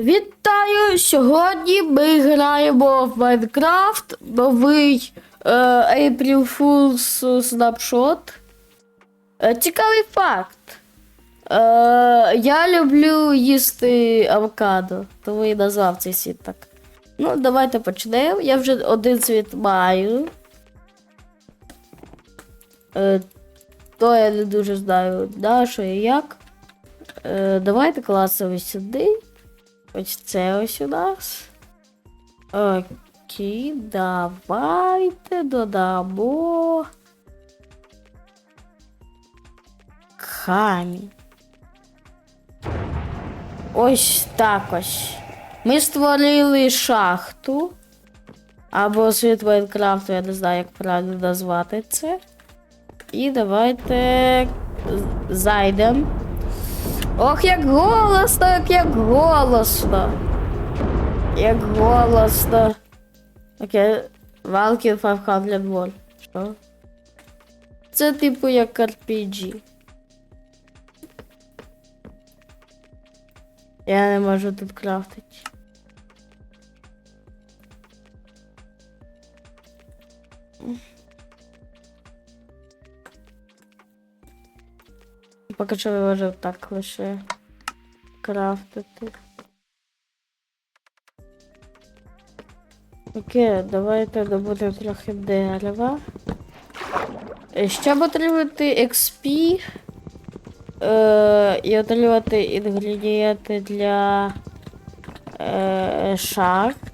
Вітаю! Сьогодні ми граємо в Майнкрафт новий е, April Fool's Snapshot. Е, цікавий факт. Е, я люблю їсти авокадо, тому і назвав цей світ так. Ну, давайте почнемо. Я вже один світ маю. Е, то я не дуже знаю, да, що і як. Е, давайте класимо сюди. Ось це ось у нас. Окей, давайте додамо. Камінь. Ось так ось. Ми створили шахту. Або світ Майнкрафту, я не знаю, як правильно назвати це. І давайте зайдемо. Ох, як голосно, як, як голосно. Як голосно. Окей, Valkyrie 500 вольт. Що? Це типу як RPG. Я не можу тут крафтити. Поки що я можу так лише крафтити. Окей, давайте добудемо трохи дерева. Е, Щоб отримати XP е, і отримати інгредієнти для е, шахт,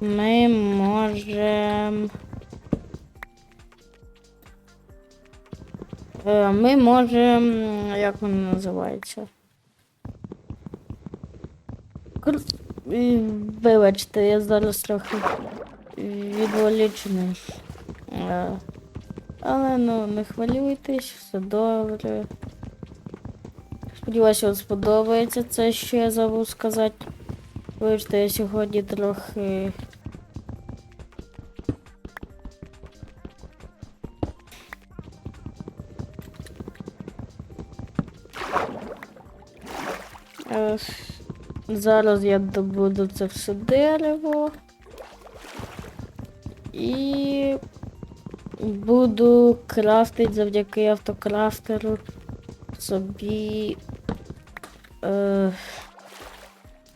ми можемо. Ми можемо. Як воно називається? Вибачте, я зараз трохи відволічений. Е, Але ну не хвилюйтесь, все добре. Сподіваюся, вам сподобається це, що я забув сказати. Вибачте, я сьогодні трохи. Зараз я добуду це все дерево. І буду крафтити завдяки автокрафтеру собі е,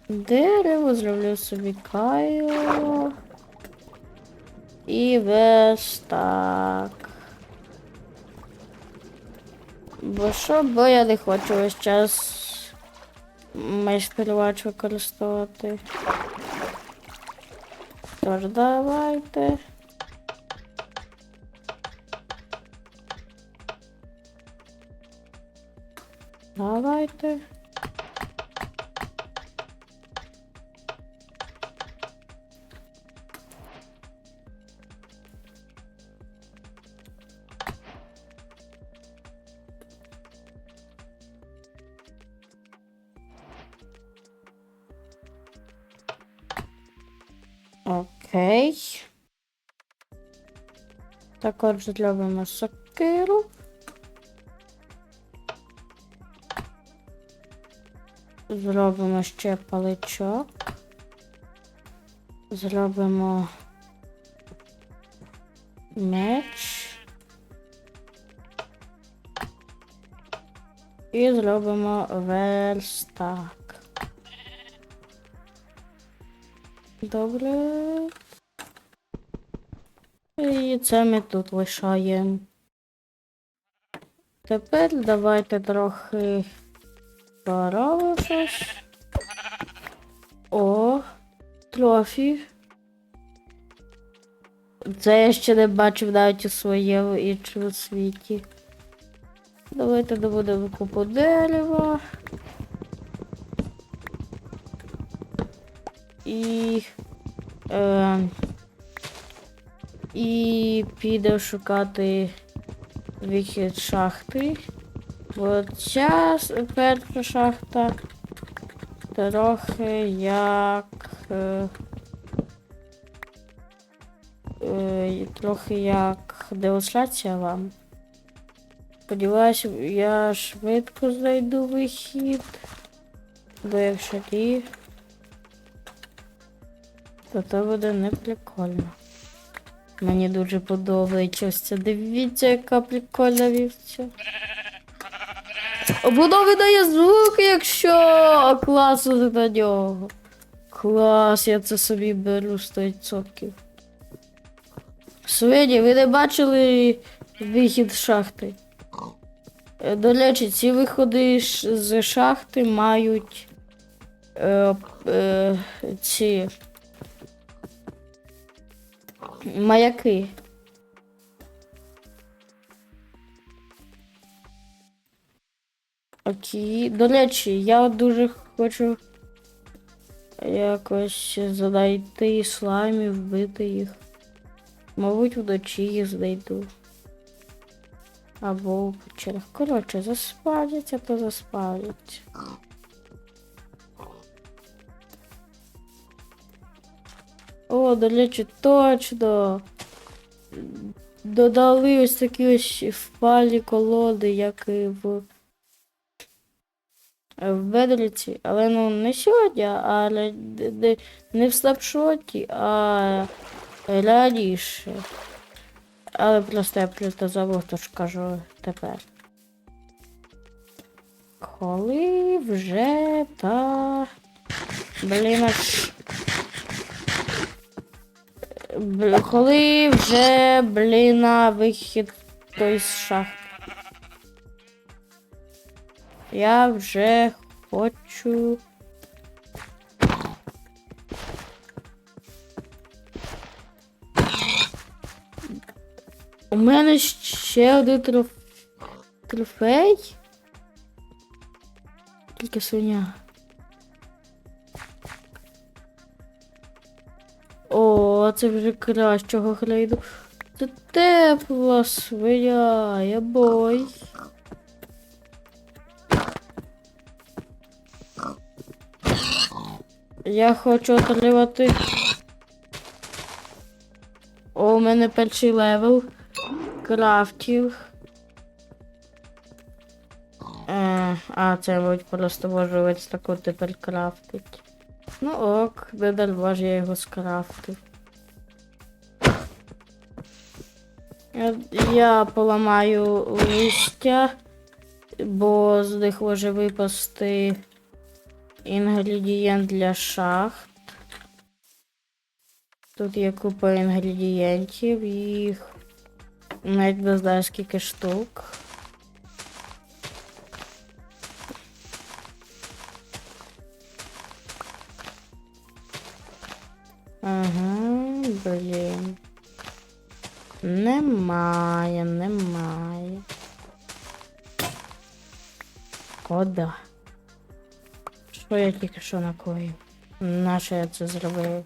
дерево, зроблю собі кайло. І весь так. Бо що, бо я не хочу весь час майстер-вач використовувати. Тож давайте. Давайте. Окей. Також зробимо сокиру. Зробимо ще паличок. Зробимо меч. І зробимо верстак. Добре. І це ми тут лишаємо. Тепер давайте трохи щось. О, трофі. Це я ще не бачив навіть у своєму іншому світі. Давайте добудемо купу дерева. І. Е, і підемо шукати вихід шахти. Бо ця перша шахта трохи як. Е, е, трохи як демонстрація вам. Сподіваюся, я швидко знайду вихід. Бо якщо ні, то це буде не прикольно. Мені дуже подобається. Дивіться, яка прикольна вівця. Воно видає звук, якщо класно на нього. Клас, я це собі беру 100%. Свині, ви не бачили вихід з шахти? Е, До речі, ці виходи з шахти мають е, е, ці маяки. Окей. До речі, я дуже хочу якось знайти слаймів, вбити їх. Мабуть, вночі їх знайду. Або в. Коротше, заспавняться, то заспавняться. О, до речі, точно. Додали ось такі ось впалі колоди, як і в в Бедріці, але ну не сьогодні, д- не в слапшоті, а раніше. Але просто я просто забув, тож кажу тепер. Коли вже та. Блін. Коли вже, блін, а, вихід той з шахти. Я вже хочу. У мене ще один троф... трофей. Тільки свиня. О, це вже кращого грейду. Це тепла свиня, я бой. Я хочу отримати. О, у мене перший левел крафтів. Е, а, це мабуть просто можу ось таку тепер крафтить. Ну ок, не я його скрафтив. Я, поламаю листя, бо з них може випасти інгредієнт для шахт. Тут є купа інгредієнтів, їх навіть не знаю скільки штук. Ага, блін. Немає, немає. О, да. Що я тільки що накоїв? Нащо я це зробив?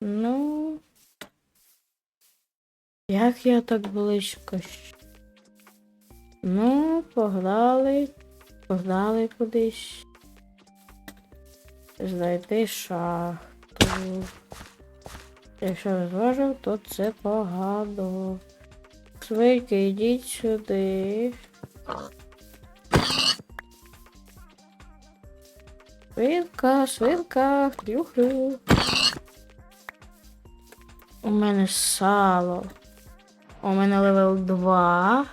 Ну. Як я так близько? Ну, погнали. Погнали кудись. Знайти шахту. Якщо зможу, то це погано. Свинки, йдіть сюди. Свинка, свинка, хрю-хрю. У мене сало. У мене левел 2.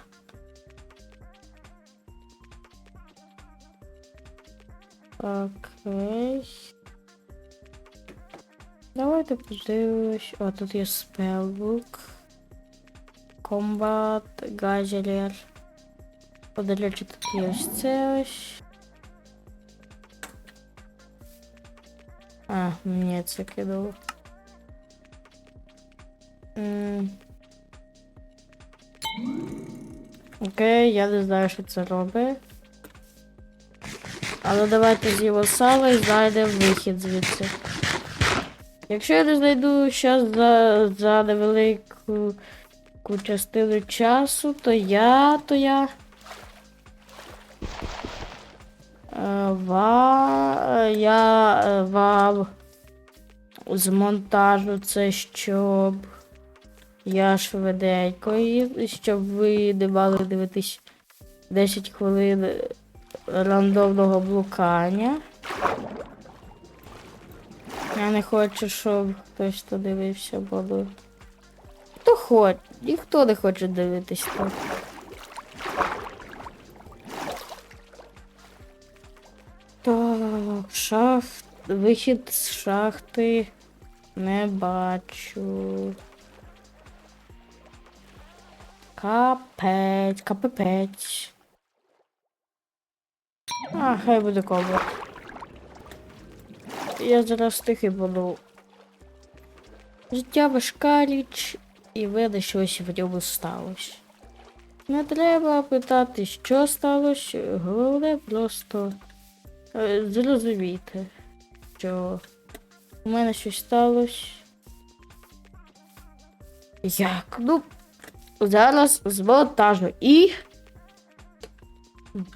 Окей. Давайте подивимось. О, тут є спелбук. Комбат, до речі, тут є ось це ось. А, мені це кидало. М. Окей, я не знаю, що це робить. Але давайте з'їмо сало і знайдемо вихід звідси. Якщо я не знайду зараз за, за невелику ку частину часу, то я, то я. Е, ва, я е, вам змонтажу це, щоб Я швиденько, і щоб ви не мали дивитись 10 хвилин рандомного блукання. Я не хочу, щоб хтось то дивився, бо Хто хоче? Ніхто не хоче дивитись так. Так, шахт. Вихід з шахти не бачу. Капець, капець. А, хай буде комод. Я зараз тихий буду. Життя важка річ, і видно, щось в ньому сталося. Не треба питати, що сталося, головне просто е, зрозуміти, що у мене щось сталося. Як? Ну, зараз змонтажу. І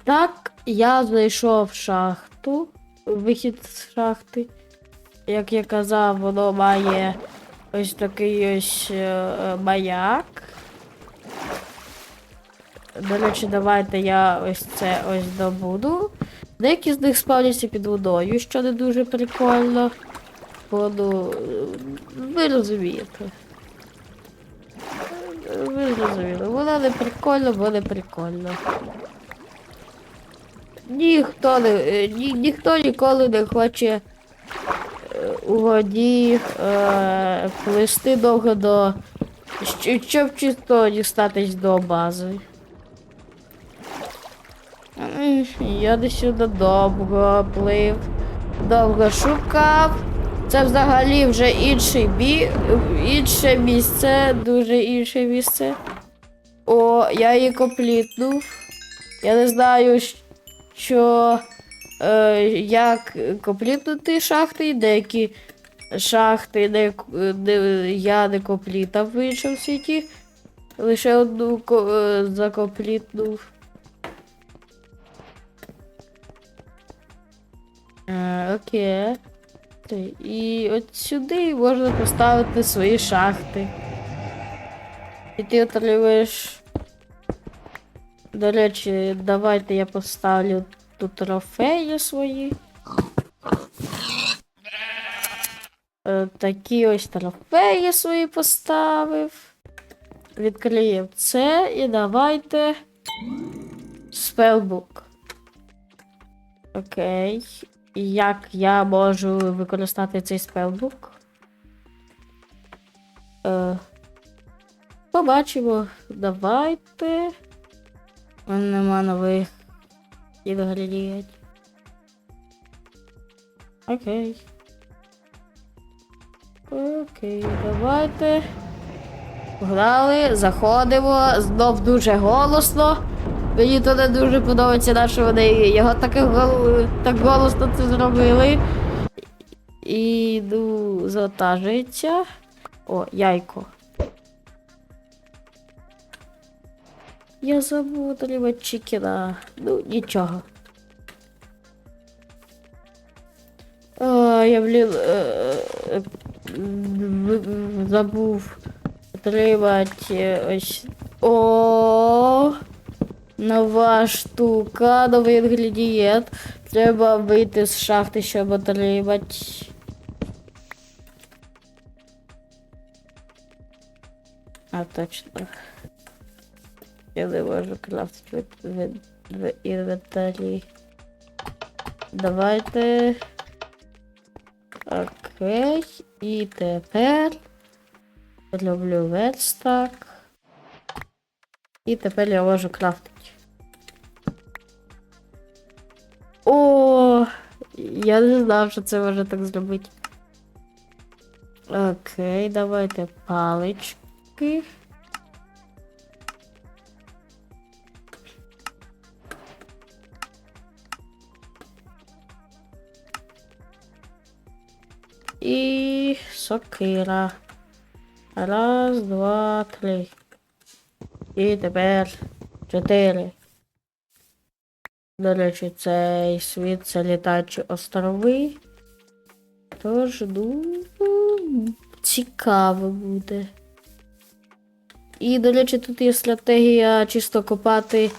так я зайшов в шахту, вихід з шахти. Як я казав, воно має ось такий ось е, маяк. До речі, давайте я ось це ось добуду. Деякі з них спавняться під водою, що не дуже прикольно. Воду. Ви розумієте. Ви зрозуміли. Воно не прикольно, бо не прикольно. Ніхто не. е, Ні, ніхто ніколи не хоче е, у воді е, плисти довго до. Щоб чисто дістатись до бази. Я десь сюди довго плив, довго шукав. Це взагалі вже інший бі... інше місце, дуже інше місце. О, я її комплітнув. Я не знаю, що е, як комплітнути шахти, деякі шахти не, не, я не комплітав в іншому світі. Лише одну ко- е, закомплітнув. Е, окей. І от сюди можна поставити свої шахти. І ти отримуєш. До речі, давайте я поставлю тут трофеї свої. Е, Такі ось трофеї свої поставив. Відкриємо це і давайте. Спелбук. Окей. Як я можу використати цей спелбук? Е, побачимо. Давайте. Нема нових інгредієнтів. Окей. Окей, давайте. Погнали, заходимо, знов дуже голосно. Мені то не дуже подобається, що вони його так, гол... так голосно це зробили. І йду завантажується. О, яйко. Я забув отримати чікіна. Ну, нічого. А, я, блін, е, е, забув отримати е, ось. О, нова штука, новий інгредієнт. Треба вийти з шахти, щоб отримати. А, точно. Я не можу крафтити в, в, інвентарі. Давайте. Окей. І тепер. Роблю верстак. І тепер я можу крафтити. О, я не знав, що це може так зробити. Окей, давайте палички. І сокира. Раз, два, три. І тепер чотири. До речі, цей світ це літачі острови. Тож, ну, цікаво буде. І, до речі, тут є стратегія чисто копати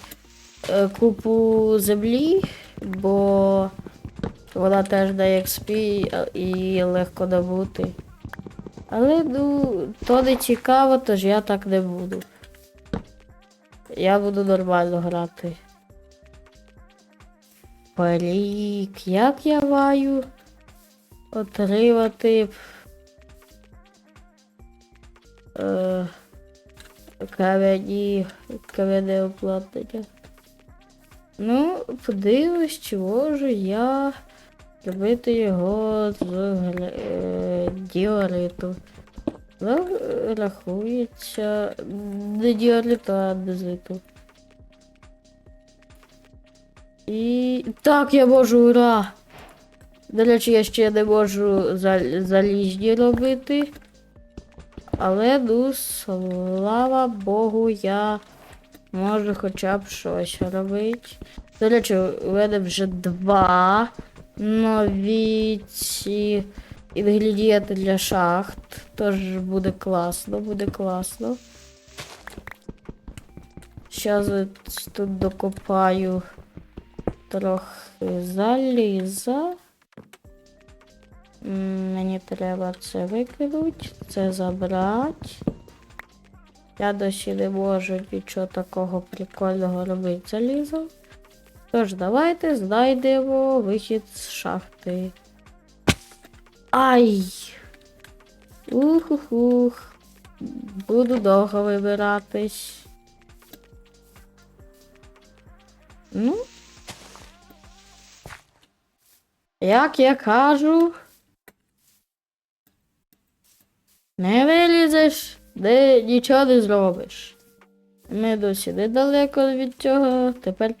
е, купу землі, бо вона теж дає XP і- і легко добути. Але ну, то не цікаво, тож я так не буду. Я буду нормально грати. Парік, як я маю отримати е, кам'яні кам'яне обладнання. Ну, подивимось, чи можу я робити його з е, діориту. Ну, рахується не діориту, а дезиту. І. Так, я можу, ура! До речі, я ще не можу за- заліжні робити. Але ну, слава Богу, я можу хоча б щось робити. До речі, у мене вже два нові ці інгредієнти для шахт. Тож буде класно, буде класно. Зараз тут докопаю трохи заліза. Мені треба це викинути, це забрати. Я досі не можу нічого такого прикольного робити залізом. Тож давайте знайдемо вихід з шахти. Ай! Ух-ух-ух. Буду довго вибиратись. Ну. Як я кажу. Не вилізеш, де нічого не зробиш. Ми досі недалеко від цього. Тепер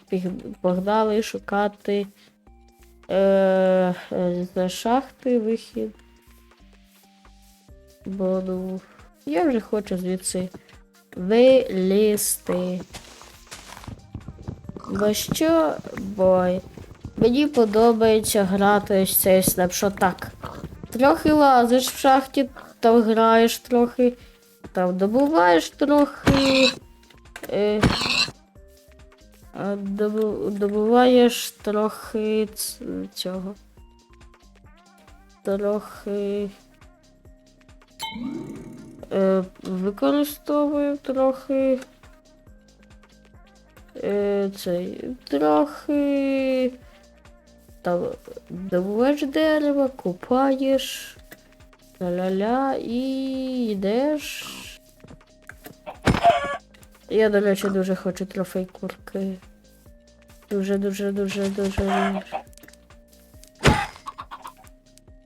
погнали шукати е, е, з шахти вихід. Бо ну, я вже хочу звідси вилізти. Бо що, бой? Мені подобається грати ось цей снапшот так. Трохи лазиш в шахті, там граєш трохи, там добуваєш трохи. Е, добуваєш трохи цього. Трохи. Е, використовую трохи. Е, цей. Трохи. Там добуваєш дерево, купаєш. Ля-ля-ля і йдеш. Я, до речі, дуже хочу трофей курки. Дуже, дуже, дуже, дуже.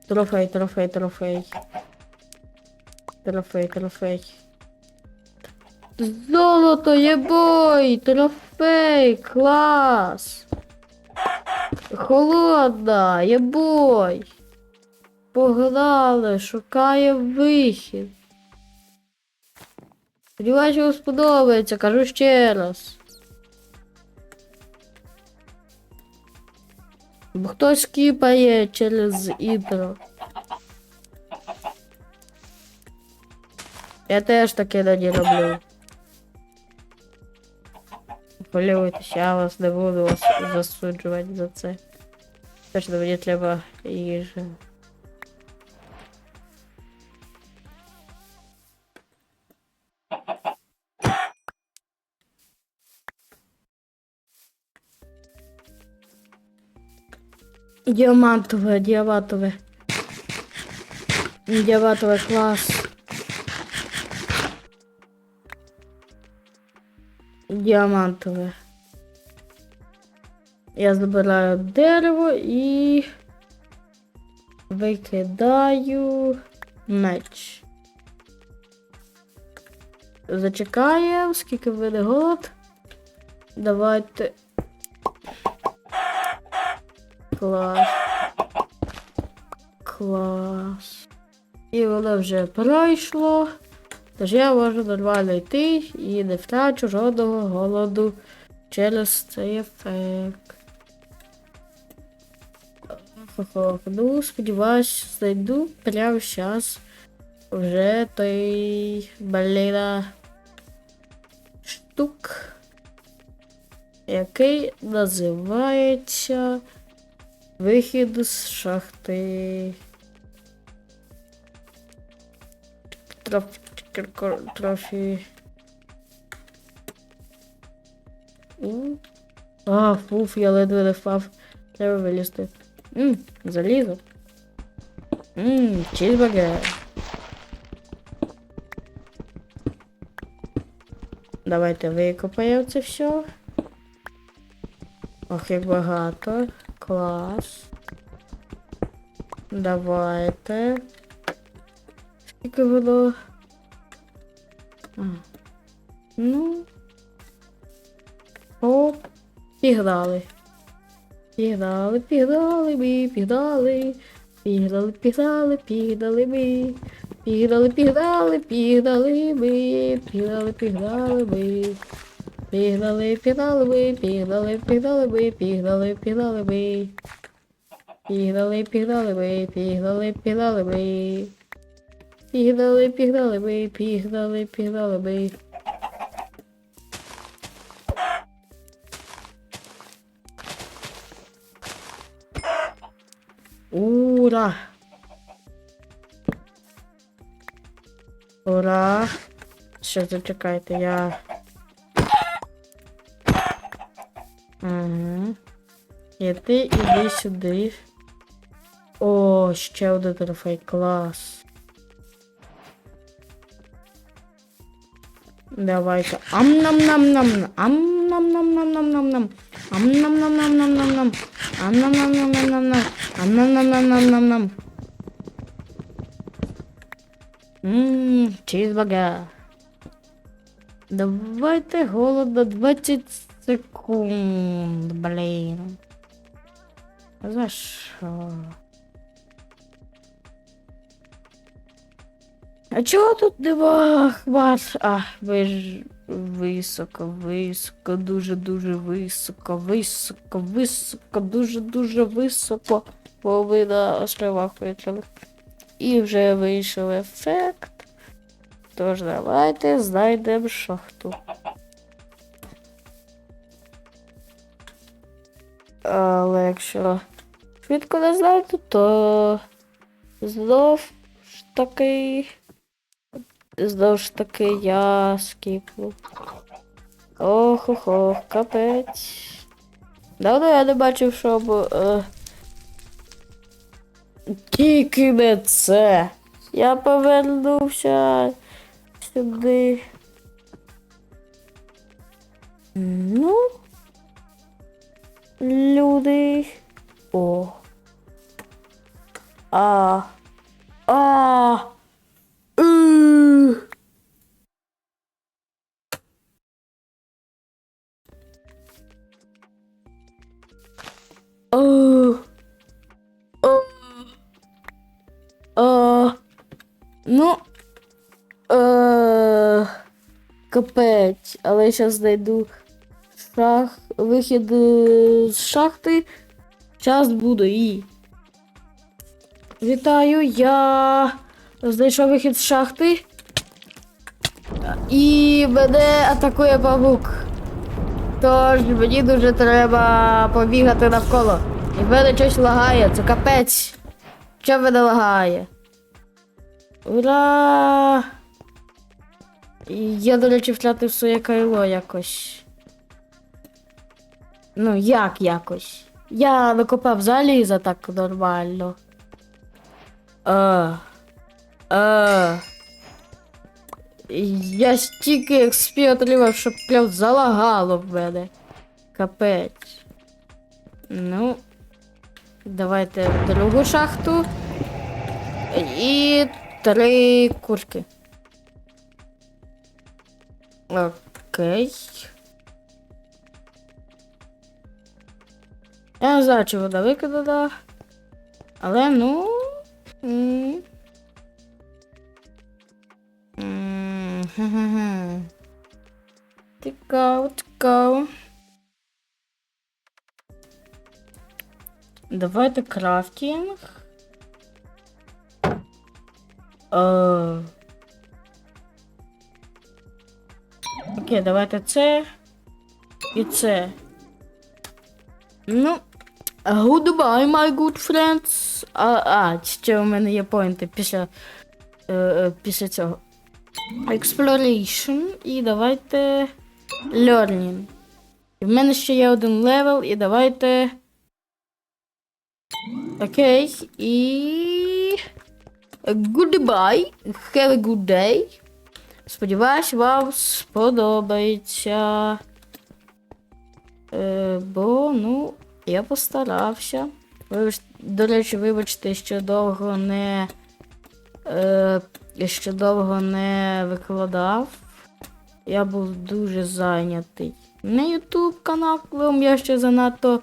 Трофей, трофей, трофей. Трофей, трофей. Золото, єбой! Трофей! Клас! Холодна, єбой! Погнали, шукає вихід. Сподіваюсь, вам сподобається, кажу ще раз. Бо хтось кіпає через інтро. Я теж таке не роблю. Хвилюйтесь, я вас не буду вас засуджувати за це. Точно мені треба їжа. Діамантове, діамантове. Діамантове клас. Діамантове. Я забираю дерево і викидаю меч. Зачекаємо, скільки буде голод. Давайте. Клас. Клас. І воно вже пройшло. Тож я можу нормально йти і не втрачу жодного голоду через цей ефект. Хо-хо. Ну, сподіваюсь, знайду прямо зараз вже той бліна штук, який називається Вихід з шахти. Троф... кр- Трофі. А, фуф, я ледве не впав. Треба вилізти. Мм, залізо. Мм, чізбургер. Давайте викопаємо це все. Ох, як багато. Клас. Давайте. Скільки воно? А. Ну. О, пігнали. Пігнали, пігнали ми, пігнали. Пігнали, пігнали, пігнали ми. Пігнали, пігнали, пігнали ми. Пігнали, пігнали ми. Пігнали, пігнали ми, пігнали, пігнали ми, пігнали, пігнали ми. Пігнали, пігнали ми, пігнали, пігнали ми. Пігнали, пігнали ми, пігнали, пігнали ми. Ура! Ура! Ще зачекайте, я. Угу. І ти іди сюди. О, ще один трофей, клас. Давай-ка. Ам-нам-нам-нам. Ам-нам-нам-нам-нам-нам-нам. Ам-нам-нам-нам-нам-нам-нам. Ам-нам-нам-нам-нам-нам-нам. Ам-нам-нам-нам-нам-нам-нам. Ммм, чизбургер. Давайте голодно 20 секунд, блін. За що? А чого тут нема вас? А, ви ж високо, високо, дуже-дуже високо, високо, високо, дуже-дуже високо. Бо ви на островах повітряних. І вже вийшов ефект. Тож давайте знайдемо шахту. Але якщо швидко не знайду, то знов ж таки. Знов ж таки я скіпну. Ох, ох, ох, капець. Давно я не бачив, щоб. Е... Тільки не це. Я повернувся сюди. Ну. Люди. О. А. А. Ух. О. О. О. Ну. Капець, але я зараз знайду шах, вихід е, з шахти. Час буду і. Вітаю, я знайшов вихід з шахти. І мене атакує павук. Тож мені дуже треба побігати навколо. І в мене щось лагає, це капець. Що мене лагає? Ура! Я, до речі, втратив своє кайло якось. Ну, як якось? Я викопав заліза так нормально. А. А. Я стільки XP отримав, що прям залагало в мене. Капець. Ну. Давайте в другу шахту. І три курки. Окей. Я не знаю, чи вода викидана. Але ну. Цікаво, цікаво. Давайте крафтинг. Е, Окей, давайте це. І це. Ну. Goodbye, my good friends. А, а ще у мене є поінти після, е, е, після цього. Exploration. І давайте. Learning. І в мене ще є один левел, і давайте. Окей. І. Goodbye. Have a good day. Сподіваюсь, вам сподобається. Е, бо, ну, я постарався. Вибач, до речі, вибачте, що довго не. Е, що довго не викладав. Я був дуже зайнятий. Не YouTube каналом, я ще занадто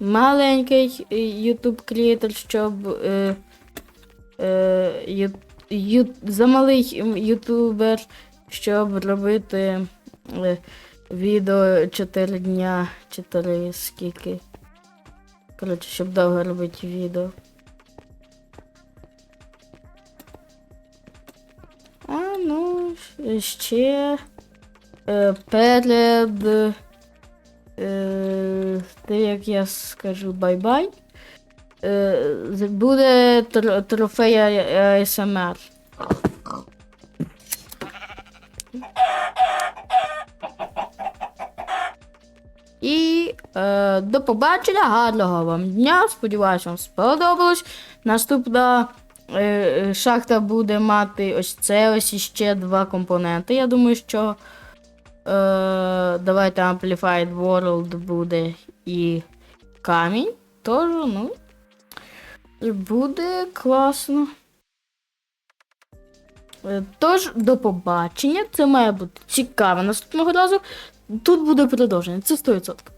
маленький е, YouTube креатор, щоб. Е, е, ю, замалий ютубер, щоб робити е, відео 4 дня, 4 скільки. Коротше, щоб довго робити відео. А, ну, ще е, перед е, те, як я скажу бай-бай. Е, буде тр- трофей АСМР. І е, до побачення, гарного вам дня. Сподіваюсь, вам сподобалось. Наступна е, е, шахта буде мати ось це, ось іще два компоненти. Я думаю, що е, давайте Amplified World буде і камінь. Тож, ну. Буде класно. Е, Тож, до побачення. Це має бути цікаво наступного разу. Тут буде продовження, це 100%.